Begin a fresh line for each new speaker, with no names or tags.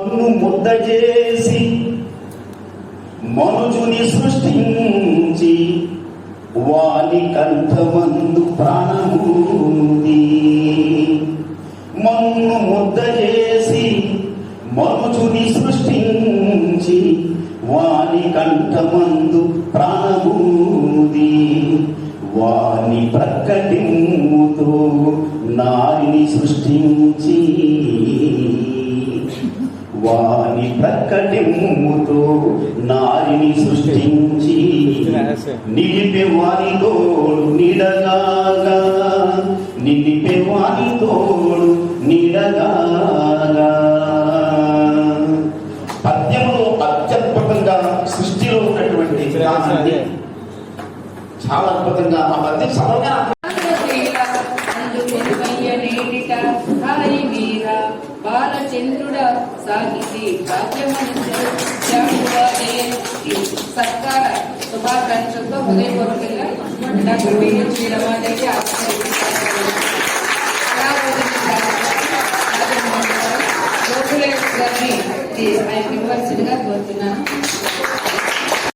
నన్ను ముద్ద చేసి మనుజుని సృష్టించి వాని కంఠమందు ప్రాణముంది. మన్ను ముద్ద చేసి మనుజుని సృష్టించి వాని కంఠమందు ప్రాణముంది. వాని ప్రకటితో నారిని సృష్టించి వాని ప్రకటిముతో నారిని సృష్టించి నిలిపే వాని తోడు నిడగాగా నిలిపే వాని తోడు నిడగాగా. పద్యములో అత్యద్భుతంగా సృష్టిలో ఉన్నటువంటి చాలా అద్భుతంగా ఆ పద్యం చదవగా
బాలచంద్రుడ సాగితి సత్కార శుభాకాంక్షలతో హృదయపూర్వకంగా డాక్టర్ బిఎన్ శ్రీరమాదేవి గారిని ఆయన యూనివర్సిటీగా కోరుతున్నాను